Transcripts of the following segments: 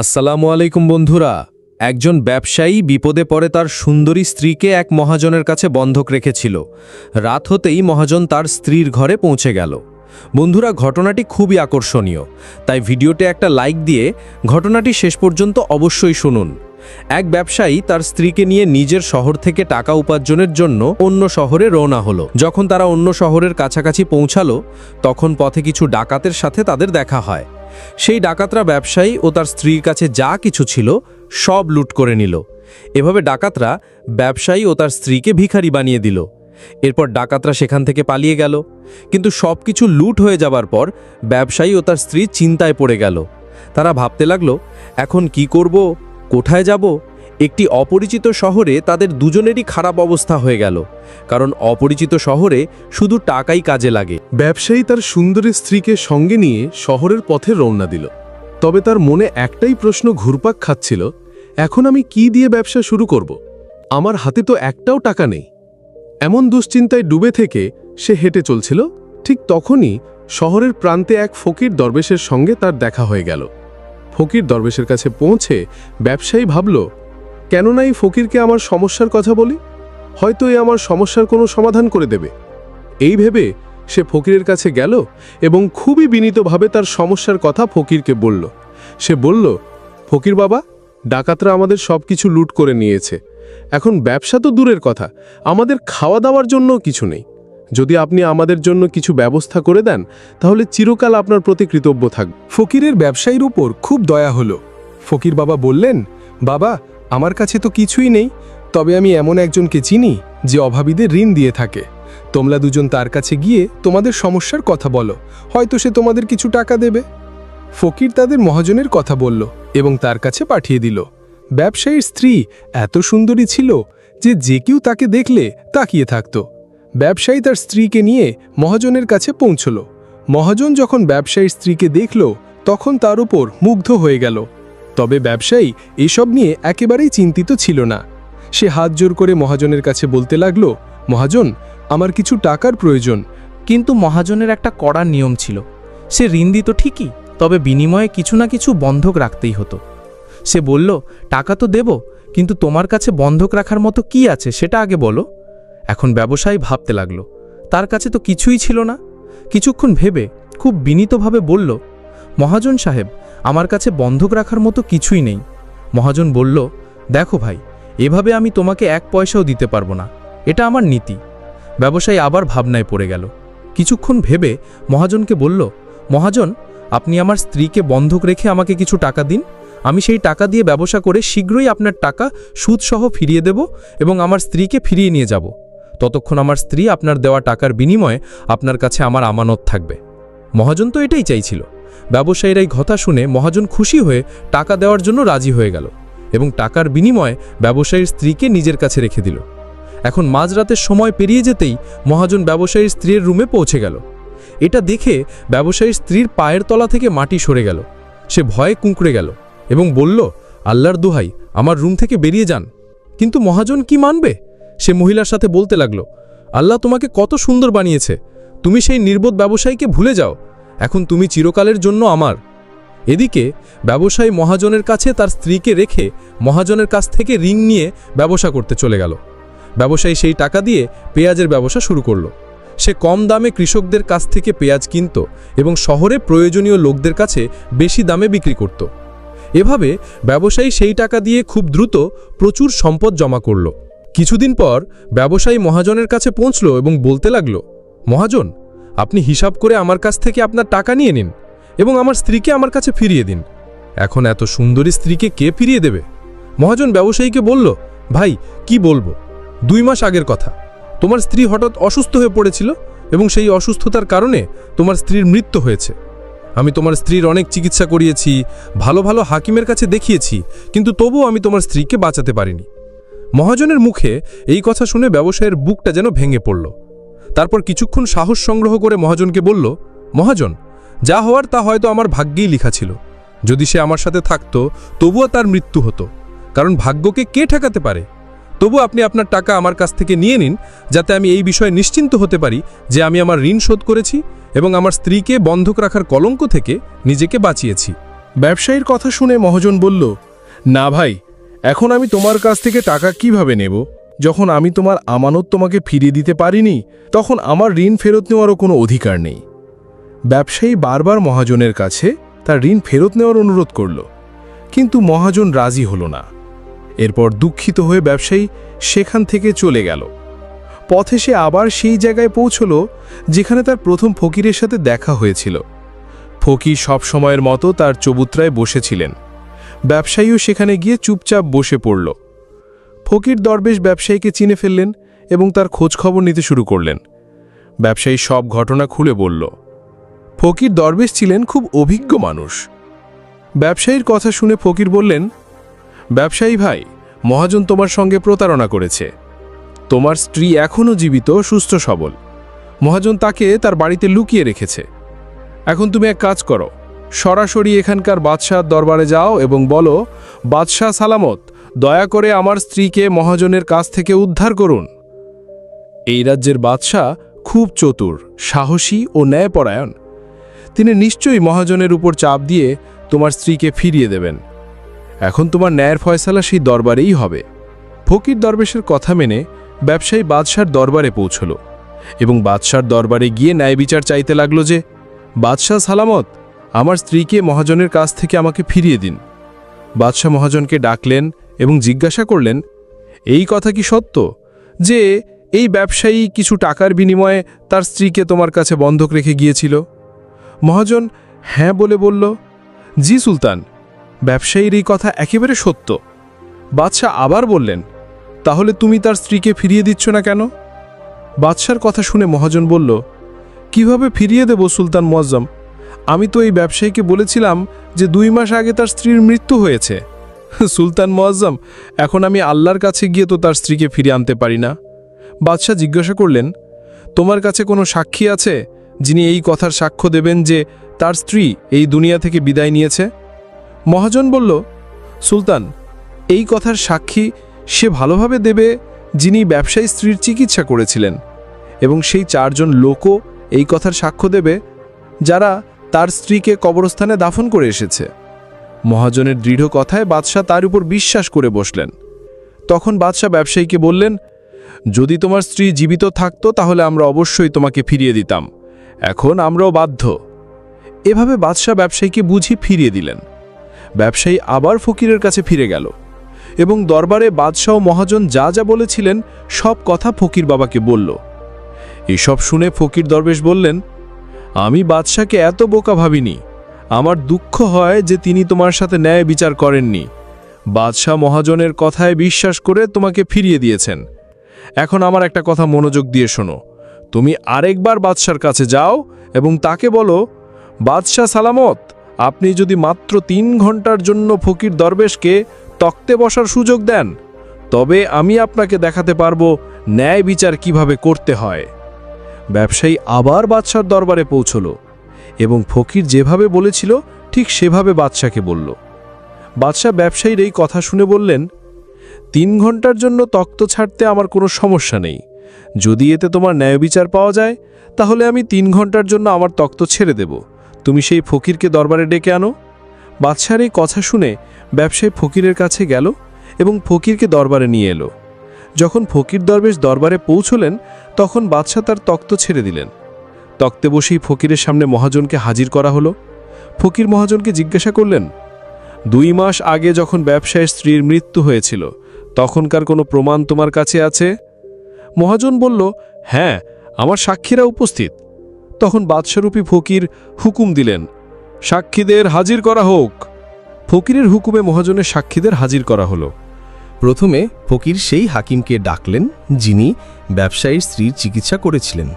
আসসালামু আলাইকুম বন্ধুরা। একজন ব্যবসায়ী বিপদে পড়ে তার সুন্দরী স্ত্রীকে এক মহাজনের কাছে বন্ধক রেখেছিল। রাত হতেই মহাজন তার স্ত্রীর ঘরে পৌঁছে গেল। বন্ধুরা, ঘটনাটি খুবই আকর্ষণীয়। তাই ভিডিওতে একটা লাইক দিয়ে ঘটনাটি শেষ পর্যন্ত অবশ্যই শুনুন। এক ব্যবসায়ী তার স্ত্রীকে নিয়ে নিজের শহর থেকে টাকা উপার্জনের জন্য অন্য শহরে রওনা হলো। যখন তারা অন্য শহরের কাছাকাছি পৌঁছালো, তখন পথে কিছু ডাকাতের সাথে তাদের দেখা হয়। সেই ডাকাতরা ব্যবসায়ী ও তার স্ত্রীর কাছে যা কিছু ছিল সব লুট করে নিল। এভাবে ডাকাতরা ব্যবসায়ী ও তার স্ত্রীকে ভিখারি বানিয়ে দিল। এরপর ডাকাতরা সেখান থেকে পালিয়ে গেল। কিন্তু সব কিছু লুট হয়ে যাবার পর ব্যবসায়ী ও তার স্ত্রী চিন্তায় পড়ে গেল। তারা ভাবতে লাগল, এখন কি করব? কোথায় যাব? একটি অপরিচিত শহরে তাদের দুজনেরই খারাপ অবস্থা হয়ে গেল। কারণ অপরিচিত শহরে শুধু টাকাই কাজে লাগে। ব্যবসায়ী তার সুন্দরী স্ত্রীকে সঙ্গে নিয়ে শহরের পথে রওনা দিল। তবে তার মনে একটাই প্রশ্ন ঘুরপাক খাচ্ছিল, এখন আমি কি দিয়ে ব্যবসা শুরু করব? আমার হাতে তো একটাও টাকা নেই। এমন দুশ্চিন্তায় ডুবে থেকে সে হেঁটে চলছিল। ঠিক তখনই শহরের প্রান্তে এক ফকির দরবেশের সঙ্গে তার দেখা হয়ে গেল। ফকির দরবেশের কাছে পৌঁছে ব্যবসায়ী ভাবল কেননা এই ফকিরকে আমার সমস্যার কথা বলি? হয়তো এ আমার সমস্যার কোনো সমাধান করে দেবে। এই ভেবে সে ফকিরের কাছে গেল এবং খুবই বিনীতভাবে তার সমস্যার কথা ফকিরকে বলল। সে বলল, ফকির বাবা, ডাকাতরা আমাদের সব কিছু লুট করে নিয়েছে। এখন ব্যবসা তো দূরের কথা, আমাদের খাওয়া দাওয়ার জন্য কিছু নেই। যদি আপনি আমাদের জন্য কিছু ব্যবস্থা করে দেন, তাহলে চিরকাল আপনার প্রতি কৃতজ্ঞ থাকব। ফকিরের ব্যবসায়ীর উপর খুব দয়া হলো। ফকির বাবা বললেন, বাবা আমার কাছে তো কিছুই নেই, তবে আমি এমন একজনকে চিনি যে অভাবীদের ঋণ দিয়ে থাকে। তোমরা দুজন তার কাছে গিয়ে তোমাদের সমস্যার কথা বলো, হয়তো সে তোমাদের কিছু টাকা দেবে। ফকির তাদের মহাজনের কথা বলল এবং তার কাছে পাঠিয়ে দিল। ব্যবসায়ীর স্ত্রী এত সুন্দরী ছিল যে যে কেউ তাকে দেখলে তাকিয়ে থাকত। ব্যবসায়ী তার স্ত্রীকে নিয়ে মহাজনের কাছে পৌঁছল। মহাজন যখন ব্যবসায়ীর স্ত্রীকে দেখল, তখন তার উপর মুগ্ধ হয়ে গেল। তবে ব্যবসায়ী এসব নিয়ে একেবারেই চিন্তিত ছিল না। সে হাত জোর করে মহাজনের কাছে বলতে লাগল, মহাজন, আমার কিছু টাকার প্রয়োজন। কিন্তু মহাজনের একটা কড়া নিয়ম ছিল। সে ঋণ দিত ঠিকই, তবে বিনিময়ে কিছু না কিছু বন্ধক রাখতেই হতো। সে বলল, টাকা তো দেব, কিন্তু তোমার কাছে বন্ধক রাখার মতো কি আছে সেটা আগে বলো। এখন ব্যবসায়ী ভাবতে লাগল, তার কাছে তো কিছুই ছিল না। কিছুক্ষণ ভেবে খুব বিনীতভাবে বলল মহাজন সাহেব, আমার কাছে বন্ধক রাখার মতো কিছুই নেই। মহাজন বলল, দেখো ভাই, এভাবে আমি তোমাকে এক পয়সাও দিতে পারব না। এটা আমার নীতি। ব্যবসায়ী আবার ভাবনায় পড়ে গেল। কিছুক্ষণ ভেবে মহাজনকে বলল, মহাজন, আপনি আমার স্ত্রীকে বন্ধক রেখে আমাকে কিছু টাকা দিন। আমি সেই টাকা দিয়ে ব্যবসা করে শীঘ্রই আপনার টাকা সুদসহ ফিরিয়ে দেব এবং আমার স্ত্রীকে ফিরিয়ে নিয়ে যাব। ততক্ষণ আমার স্ত্রী আপনার দেওয়া টাকার বিনিময়ে আপনার কাছে আমার আমানত থাকবে। মহাজন তো এটাই চাইছিল। ব্যবসায়ীর এই কথা শুনে মহাজন খুশি হয়ে টাকা দেওয়ার জন্য রাজি হয়ে গেল এবং টাকার বিনিময়ে ব্যবসায়ীর স্ত্রীকে নিজের কাছে রেখে দিল। এখন মাঝরাতের সময় পেরিয়ে যেতেই মহাজন ব্যবসায়ীর স্ত্রীর রুমে পৌঁছে গেল। এটা দেখে ব্যবসায়ীর স্ত্রীর পায়ের তলা থেকে মাটি সরে গেল। সে ভয়ে কুঁকড়ে গেল এবং বলল, আল্লাহর দোহাই, আমার রুম থেকে বেরিয়ে যান। কিন্তু মহাজন কি মানবে? সে মহিলার সাথে বলতে লাগল, আল্লাহ তোমাকে কত সুন্দর বানিয়েছে। তুমি সেই নির্বোধ ব্যবসায়ীকে ভুলে যাও। এখন তুমি চিরকালের জন্য আমার। এদিকে ব্যবসায়ী মহাজনের কাছে তার স্ত্রীকে রেখে মহাজনের কাছ থেকে রিং নিয়ে ব্যবসা করতে চলে গেল। ব্যবসায়ী সেই টাকা দিয়ে পেঁয়াজের ব্যবসা শুরু করল। সে কম দামে কৃষকদের কাছ থেকে পেঁয়াজ কিনত এবং শহরে প্রয়োজনীয় লোকদের কাছে বেশি দামে বিক্রি করত। এভাবে ব্যবসায়ী সেই টাকা দিয়ে খুব দ্রুত প্রচুর সম্পদ জমা করল। কিছুদিন পর ব্যবসায়ী মহাজনের কাছে পৌঁছল এবং বলতে লাগল, মহাজন আপনি হিসাব করে আমার কাছ থেকে আপনার টাকা নিয়ে নিন এবং আমার স্ত্রীকে আমার কাছে ফিরিয়ে দিন। এখন এত সুন্দরী স্ত্রীকে কে ফিরিয়ে দেবে? মহাজন ব্যবসায়ীকে বলল, ভাই, কি বলব? দুই মাস আগের কথা। তোমার স্ত্রী হঠাৎ অসুস্থ হয়ে পড়েছিল এবং সেই অসুস্থতার কারণে তোমার স্ত্রীর মৃত্যু হয়েছে। আমি তোমার স্ত্রীর অনেক চিকিৎসা করিয়েছি, ভালো ভালো হাকিমের কাছে দেখিয়েছি, কিন্তু তবুও আমি তোমার স্ত্রীকে বাঁচাতে পারিনি। মহাজনের মুখে এই কথা শুনে ব্যবসায়ের বুকটা যেন ভেঙে পড়ল। তারপর কিছুক্ষণ সাহস সংগ্রহ করে মহাজনকে বলল, মহাজন, যা হওয়ার তা হয়তো আমার ভাগ্যেই লেখা ছিল। যদি সে আমার সাথে থাকতো, তবুও তার মৃত্যু হতো। কারণ ভাগ্যকে কে ঠেকাতে পারে? তবু আপনি আপনার টাকা আমার কাছ থেকে নিয়ে নিন, যাতে আমি এই বিষয়ে নিশ্চিন্ত হতে পারি যে আমি আমার ঋণ শোধ করেছি এবং আমার স্ত্রীকে বন্ধক রাখার কলঙ্ক থেকে নিজেকে বাঁচিয়েছি। ব্যবসায়ীর কথা শুনে মহাজন বলল, না ভাই, এখন আমি তোমার কাছ থেকে টাকা কীভাবে নেব? যখন আমি তোমার আমানত তোমাকে ফিরিয়ে দিতে পারিনি, তখন আমার ঋণ ফেরত নেওয়ারও কোনো অধিকার নেই। ব্যবসায়ী বারবার মহাজনের কাছে তার ঋণ ফেরত নেওয়ার অনুরোধ করল, কিন্তু মহাজন রাজি হল না। এরপর দুঃখিত হয়ে ব্যবসায়ী সেখান থেকে চলে গেল। পথে সে আবার সেই জায়গায় পৌঁছল, যেখানে তার প্রথম ফকিরের সাথে দেখা হয়েছিল। ফকির সব সময়ের মতো তার চবুত্রায় বসেছিলেন। ব্যবসায়ীও সেখানে গিয়ে চুপচাপ বসে পড়ল। ফকির দরবেশ ব্যবসায়ীকে চিনে ফেললেন এবং তার খোঁজ খবর নিতে শুরু করলেন। ব্যবসায়ী সব ঘটনা খুলে বলল, ফকির দরবেশ ছিলেন খুব অভিজ্ঞ মানুষ। ব্যবসায়ীর কথা শুনে ফকির বললেন, ব্যবসায়ী ভাই, মহাজন তোমার সঙ্গে প্রতারণা করেছে। তোমার স্ত্রী এখনও জীবিত, সুস্থ, সবল। মহাজন তাকে তার বাড়িতে লুকিয়ে রেখেছে। এখন তুমি এক কাজ করো, সরাসরি এখানকার বাদশাহ দরবারে যাও এবং বলো, বাদশাহ সালামত দয়া করে আমার স্ত্রীকে মহাজনের কাছ থেকে উদ্ধার করুন। এই রাজ্যের বাদশাহ খুব চতুর, সাহসী ও ন্যায়পরায়ণ। তিনি নিশ্চয়ই মহাজনের উপর চাপ দিয়ে তোমার স্ত্রীকে ফিরিয়ে দেবেন। এখন তোমার ন্যায়ের ফয়সালা সেই দরবারেই হবে। ফকির দরবেশের কথা মেনে ব্যবসায়ী বাদশার দরবারে পৌঁছল এবং বাদশার দরবারে গিয়ে ন্যায় বিচার চাইতে লাগল যে, বাদশাহ সালামত, আমার স্ত্রীকে মহাজনের কাছ থেকে আমাকে ফিরিয়ে দিন। বাদশাহ মহাজনকে ডাকলেন এবং জিজ্ঞাসা করলেন, এই কথা কি সত্য যে এই ব্যবসায়ী কিছু টাকার বিনিময়ে তার স্ত্রীকে তোমার কাছে বন্ধক রেখে গিয়েছিল? মহাজন হ্যাঁ বলে বলল, জি সুলতান, ব্যবসায়ীর এই কথা একেবারে সত্য। বাদশাহ আবার বললেন, তাহলে তুমি তার স্ত্রীকে ফিরিয়ে দিচ্ছ না কেন? বাদশার কথা শুনে মহাজন বলল, কীভাবে ফিরিয়ে দেব সুলতান মোয়াজ্জম? আমি তো এই ব্যবসায়ীকে বলেছিলাম যে দুই মাস আগে তার স্ত্রীর মৃত্যু হয়েছে। সুলতান মোয়াজ্জম, এখন আমি আল্লাহর কাছে গিয়ে তো তার স্ত্রীকে ফিরে আনতে পারি না। বাদশাহ জিজ্ঞাসা করলেন, তোমার কাছে কোনো সাক্ষী আছে যিনি এই কথার সাক্ষ্য দেবেন যে তার স্ত্রী এই দুনিয়া থেকে বিদায় নিয়েছে? মহাজন বলল, সুলতান, এই কথার সাক্ষী সে ভালোভাবে দেবে যিনি ব্যবসায়ী স্ত্রীর চিকিৎসা করেছিলেন, এবং সেই চারজন লোকও এই কথার সাক্ষ্য দেবে যারা তার স্ত্রীকে কবরস্থানে দাফন করে এসেছে। মহাজনের দৃঢ় কথায় বাদশাহ তার উপর বিশ্বাস করে বসলেন। তখন বাদশাহ ব্যবসায়ীকে বললেন, যদি তোমার স্ত্রী জীবিত থাকতো, তাহলে আমরা অবশ্যই তোমাকে ফিরিয়ে দিতাম। এখন আমরাও বাধ্য। এভাবে বাদশাহ ব্যবসায়ীকে বুঝি ফিরিয়ে দিলেন। ব্যবসায়ী আবার ফকিরের কাছে ফিরে গেল এবং দরবারে বাদশাহ মহাজন যা যা বলেছিলেন, সব কথা ফকির বাবাকে বলল। এসব শুনে ফকির দরবেশ বললেন, আমি বাদশাকে এত বোকা ভাবিনি। আমার দুঃখ হয় যে তিনি তোমার সাথে ন্যায় বিচার করেননি। বাদশাহ মহাজনের কথায় বিশ্বাস করে তোমাকে ফিরিয়ে দিয়েছেন। এখন আমার একটা কথা মনোযোগ দিয়ে শোনো। তুমি আরেকবার বাদশার কাছে যাও এবং তাকে বলো, বাদশাহ সালামত, আপনি যদি মাত্র তিন ঘণ্টার জন্য ফকির দরবেশকে তক্তে বসার সুযোগ দেন, তবে আমি আপনাকে দেখাতে পারব ন্যায় বিচার কীভাবে করতে হয়। ব্যবসায়ী আবার বাদশার দরবারে পৌঁছল। এবং ফকির যেভাবে বলেছিল, ঠিক সেভাবে বাদশাকে বলল। বাদশাহ ব্যবসায়ীর এই কথা শুনে বললেন, তিন ঘণ্টার জন্য তক্ত ছাড়তে আমার কোনো সমস্যা নেই। যদি এতে তোমার ন্যায় বিচার পাওয়া যায়, তাহলে আমি তিন ঘণ্টার জন্য আমার তক্ত ছেড়ে দেব। তুমি সেই ফকিরকে দরবারে ডেকে আনো। বাদশার এই কথা শুনে ব্যবসায়ী ফকিরের কাছে গেল এবং ফকিরকে দরবারে নিয়ে এলো। যখন ফকির দরবেশ দরবারে পৌঁছলেন, তখন বাদশাহ তার তক্ত ছেড়ে দিলেন। তক্তে বসেই ফকিরের সামনে মহাজনকে হাজির করা হলো। ফকির মহাজনকে জিজ্ঞাসা করলেন, দুই মাস আগে যখন ব্যবসায়ের স্ত্রীর মৃত্যু হয়েছিল, তখনকার কোনো প্রমাণ তোমার কাছে আছে? মহাজন বলল হ্যাঁ আমার সাক্ষীরা উপস্থিত। তখন বাদশারূপী ফকির হুকুম দিলেন, সাক্ষীদের হাজির করা হোক। ফকিরের হুকুমে মহাজনের সাক্ষীদের হাজির করা হলো। প্রথমে ফকির সেই হাকিমকে ডাকলেন যিনি ব্যবসায়ীর স্ত্রীর চিকিৎসা করেছিলেন।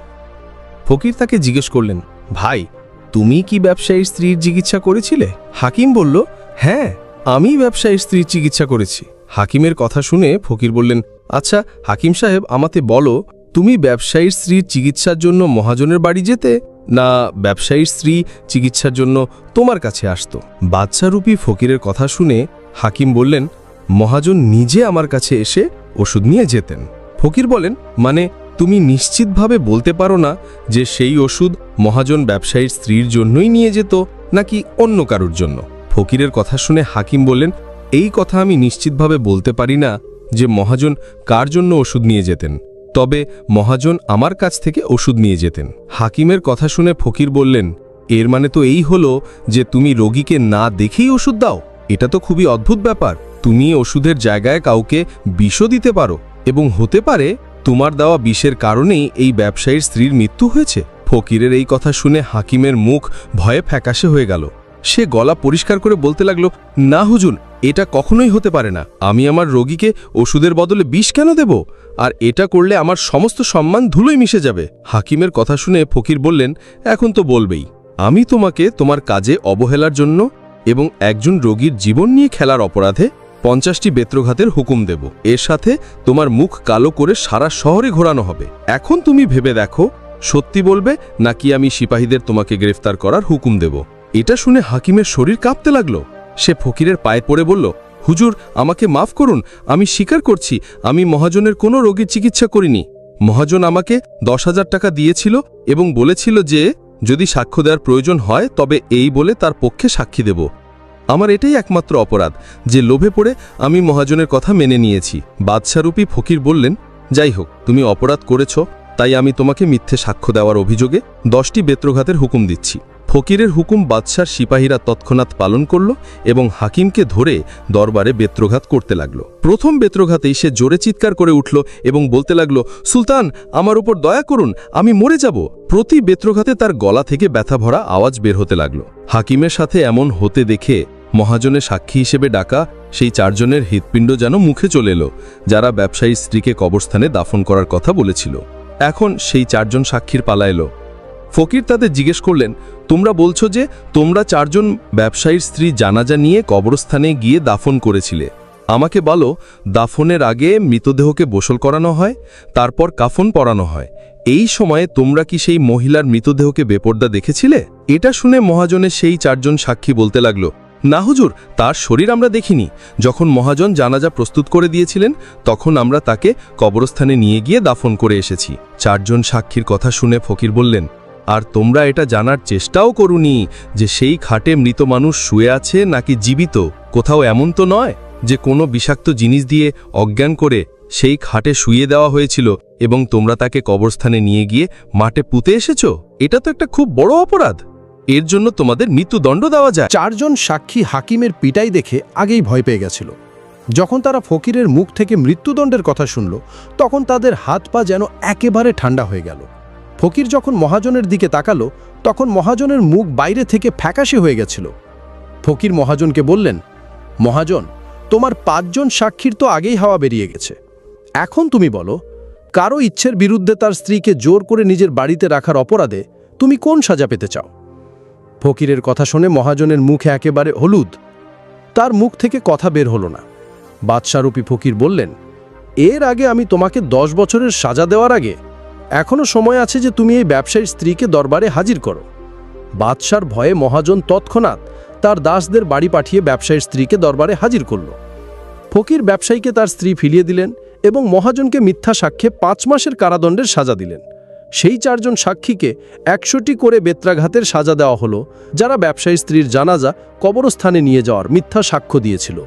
ফকির তাকে জিজ্ঞেস করলেন, ভাই, তুমি কি ব্যবসায়ীর স্ত্রীর চিকিৎসা করেছিলে? হাকিম বলল হ্যাঁ আমি ব্যবসায়ীর স্ত্রীর চিকিৎসা করেছি। হাকিমের কথা শুনে ফকির বললেন আচ্ছা হাকিম সাহেব আমাতে বলো, তুমি ব্যবসায়ীর স্ত্রীর চিকিৎসার জন্য মহাজনের বাড়ি যেতে না ব্যবসায়ীর স্ত্রী চিকিৎসার জন্য তোমার কাছে আসত? বাচ্চারূপী ফকিরের কথা শুনে হাকিম বললেন, মহাজন নিজে আমার কাছে এসে ওষুধ নিয়ে যেতেন। ফকির বলেন মানে তুমি নিশ্চিতভাবে বলতে পারো না যে সেই ওষুধ মহাজন ব্যবসায়ীর স্ত্রীর জন্যই নিয়ে যেত নাকি অন্য কারুর জন্য। ফকিরের কথা শুনে হাকিম বললেন, এই কথা আমি নিশ্চিতভাবে বলতে পারি না যে মহাজন কার জন্য ওষুধ নিয়ে যেতেন, তবে মহাজন আমার কাছ থেকে ওষুধ নিয়ে যেতেন। হাকিমের কথা শুনে ফকির বললেন, এর মানে তো এই হলো যে তুমি রোগীকে না দেখেই ওষুধ দাও। এটা তো খুবই অদ্ভুত ব্যাপার। তুমি ওষুধের জায়গায় কাউকে বিষও দিতে পারো এবং হতে পারে তোমার দেওয়া বিষের কারণেই এই ব্যবসায়ীর স্ত্রীর মৃত্যু হয়েছে। ফকিরের এই কথা শুনে হাকিমের মুখ ভয়ে ফ্যাকাশে হয়ে গেল। সে গলা পরিষ্কার করে বলতে লাগল, না হুজুন এটা কখনোই হতে পারে না। আমি আমার রোগীকে ওষুধের বদলে বিষ কেন দেব? আর এটা করলে আমার সমস্ত সম্মান ধুলোই মিশে যাবে। হাকিমের কথা শুনে ফকির বললেন, এখন তো বলবেই। আমি তোমাকে তোমার কাজে অবহেলার জন্য এবং একজন রোগীর জীবন নিয়ে খেলার অপরাধে পঞ্চাশটি বেত্রঘাতের হুকুম দেব। এর সাথে তোমার মুখ কালো করে সারা শহরে ঘোরানো হবে। এখন তুমি ভেবে দেখো, সত্যি বলবে নাকি আমি সিপাহীদের তোমাকে গ্রেফতার করার হুকুম দেব। এটা শুনে হাকিমের শরীর কাঁপতে লাগল। সে ফকিরের পায়ে পড়ে বলল, হুজুর, আমাকে মাফ করুন, আমি স্বীকার করছি, আমি মহাজনের কোনো রোগীর চিকিৎসা করিনি। মহাজন আমাকে দশ হাজার টাকা দিয়েছিল এবং বলেছিল যে, যদি সাক্ষ্য দেওয়ার প্রয়োজন হয়, তবে এই বলে তার পক্ষে সাক্ষী দেব। আমার এটাই একমাত্র অপরাধ, যে লোভে পড়ে আমি মহাজনের কথা মেনে নিয়েছি। বাদশাহরূপী ফকির বললেন, যাই হোক, তুমি অপরাধ করেছ, তাই আমি তোমাকে মিথ্যে সাক্ষ্য দেওয়ার অভিযোগে দশটি বেত্রঘাতের হুকুম দিচ্ছি। ফকিরের হুকুম বাদশার সিপাহীরা তৎক্ষণাৎ পালন করল এবং হাকিমকে ধরে দরবারে বেত্রঘাত করতে লাগল। প্রথম বেত্রঘাতেই সে জোরে চিৎকার করে উঠল এবং বলতে লাগল, সুলতান, আমার উপর দয়া করুন, আমি মরে যাব। প্রতি বেত্রঘাতে তার গলা থেকে ব্যথা ভরা আওয়াজ বের হতে লাগল। হাকিমের সাথে এমন হতে দেখে মহাজনের সাক্ষী হিসেবে ডাকা সেই চারজনের হৃৎপিণ্ড যেন মুখে চলে এলো, যারা ব্যবসায়ী স্ত্রীকে কবরস্থানে দাফন করার কথা বলেছিল। এখন সেই চারজন সাক্ষীর পালা এলো। ফকির তাদের জিজ্ঞেস করলেন, তোমরা বলছো যে তোমরা চারজন ব্যবসায়ীর স্ত্রী জানাজা নিয়ে কবরস্থানে গিয়ে দাফন করেছিলে। আমাকে বলো, দাফনের আগে মৃতদেহকে গোসল করানো হয়, তারপর কাফন পরানো হয়। এই সময়ে তোমরা কি সেই মহিলার মৃতদেহকে বেপর্দা দেখেছিলে? এটা শুনে মহাজনের সেই চারজন সাক্ষী বলতে লাগল, না হুজুর, তার শরীর আমরা দেখিনি। যখন মহাজন জানাজা প্রস্তুত করে দিয়েছিলেন, তখন আমরা তাকে কবরস্থানে নিয়ে গিয়ে দাফন করে এসেছি। চারজন সাক্ষীর কথা শুনে ফকির বললেন আর তোমরা এটা জানার চেষ্টাও করুনি যে সেই খাটে মৃত মানুষ শুয়ে আছে নাকি জীবিত। কোথাও এমন তো নয় যে কোনো বিষাক্ত জিনিস দিয়ে অজ্ঞান করে সেই খাটে শুয়ে দেওয়া হয়েছিল এবং তোমরা তাকে কবরস্থানে নিয়ে গিয়ে মাঠে পুঁতে এসেছ? এটা তো একটা খুব বড় অপরাধ। এর জন্য তোমাদের মৃত্যুদণ্ড দেওয়া যায়। চারজন সাক্ষী হাকিমের পিটাই দেখে আগেই ভয় পেয়ে গেছিল। যখন তারা ফকিরের মুখ থেকে মৃত্যুদণ্ডের কথা শুনল, তখন তাদের হাত পা যেন একেবারে ঠান্ডা হয়ে গেল। ফকির যখন মহাজনের দিকে তাকালো, তখন মহাজনের মুখ বাইরে থেকে ফ্যাকাশে হয়ে গেছিল। ফকির মহাজনকে বললেন, মহাজন, তোমার পাঁচজন সাক্ষীর তো আগেই হাওয়া বেরিয়ে গেছে। এখন তুমি বলো, কারও ইচ্ছের বিরুদ্ধে তার স্ত্রীকে জোর করে নিজের বাড়িতে রাখার অপরাধে তুমি কোন সাজা পেতে চাও? ফকিরের কথা শুনে মহাজনের মুখে একেবারে হলুদ। তার মুখ থেকে কথা বের হলো না। বাদশারূপী ফকির বললেন, এর আগে আমি তোমাকে দশ বছরের সাজা দেওয়ার আগে এখনও সময় আছে যে তুমি এই ব্যবসায়ীর স্ত্রীকে দরবারে হাজির করো। বাদশার ভয়ে মহাজন তৎক্ষণাৎ তার দাসদের বাড়ি পাঠিয়ে ব্যবসায়ীর স্ত্রীকে দরবারে হাজির করল। ফকির ব্যবসায়ীকে তার স্ত্রী ফিরিয়ে দিলেন এবং মহাজনকে মিথ্যা সাক্ষ্যে পাঁচ মাসের কারাদণ্ডের সাজা দিলেন। সেই চারজন সাক্ষীকে একশোটি করে বেত্রাঘাতের সাজা দেওয়া হলো, যারা ব্যবসায়ী স্ত্রীর জানাজা কবরস্থানে নিয়ে যাওয়ার মিথ্যা সাক্ষ্য দিয়েছিল।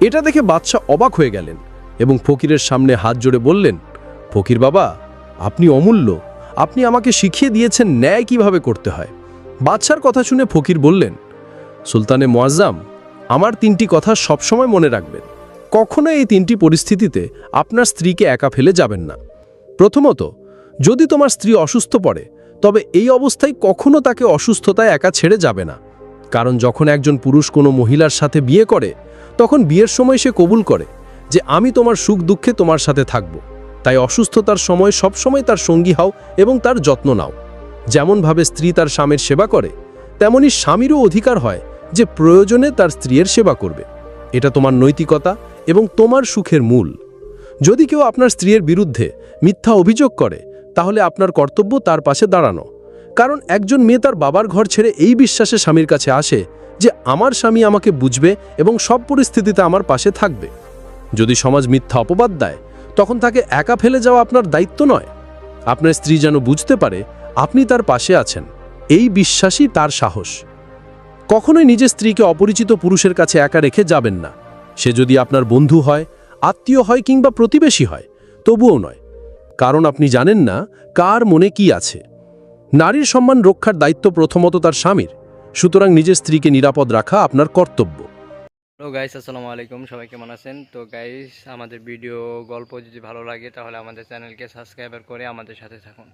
এটা দেখে বাদশাহ অবাক হয়ে গেলেন এবং ফকিরের সামনে হাত জোড়ে বললেন, ফকির বাবা আপনি অমূল্য। আপনি আমাকে শিখিয়ে দিয়েছেন ন্যায় কীভাবে করতে হয়। বাদশার কথা শুনে ফকির বললেন, সুলতানে মোয়াজ্জাম আমার তিনটি কথা সবসময় মনে রাখবেন। কখনো এই তিনটি পরিস্থিতিতে আপনার স্ত্রীকে একা ফেলে যাবেন না। প্রথমত, যদি তোমার স্ত্রী অসুস্থ পড়ে, তবে এই অবস্থায় কখনো তাকে অসুস্থতায় একা ছেড়ে যাবে না। কারণ যখন একজন পুরুষ কোনো মহিলার সাথে বিয়ে করে, তখন বিয়ের সময় সে কবুল করে যে, আমি তোমার সুখ দুঃখে তোমার সাথে থাকব। তাই অসুস্থতার সময় সবসময় তার সঙ্গী হও এবং তার যত্ন নাও। যেমনভাবে স্ত্রী তার স্বামীর সেবা করে, তেমনি স্বামীরও অধিকার হয় যে প্রয়োজনে তার স্ত্রীর সেবা করবে। এটা তোমার নৈতিকতা এবং তোমার সুখের মূল। যদি কেউ আপনার স্ত্রীর বিরুদ্ধে মিথ্যা অভিযোগ করে, তাহলে আপনার কর্তব্য তার পাশে দাঁড়ানো। কারণ একজন মেয়ে তার বাবার ঘর ছেড়ে এই বিশ্বাসে স্বামীর কাছে আসে যে আমার স্বামী আমাকে বুঝবে এবং সব পরিস্থিতিতে আমার পাশে থাকবে। যদি সমাজ মিথ্যা অপবাদ দেয় তখন তাকে একা ফেলে যাওয়া আপনার দায়িত্ব নয়। আপনার স্ত্রী যেন বুঝতে পারে আপনি তার পাশে আছেন। এই বিশ্বাসই তার সাহস। কখনোই নিজের স্ত্রীকে অপরিচিত পুরুষের কাছে একা রেখে যাবেন না। সে যদি আপনার বন্ধু হয়, আত্মীয় হয় কিংবা প্রতিবেশী হয়, তবুও নয়। কারণ আপনি জানেন না কার মনে কি আছে। নারীর সম্মান রক্ষার দায়িত্ব প্রথমত তার স্বামীর। সুতরাং নিজের স্ত্রীকে নিরাপদ রাখা আপনার কর্তব্য। হ্যালো গাইস আসসালামু আলাইকুম। সবাই কেমন আছেন? তো গাইস আমাদের ভিডিও গল্প যদি ভালো লাগে, তাহলে আমাদের চ্যানেলকে সাবস্ক্রাইবার করে আমাদের সাথে থাকুন।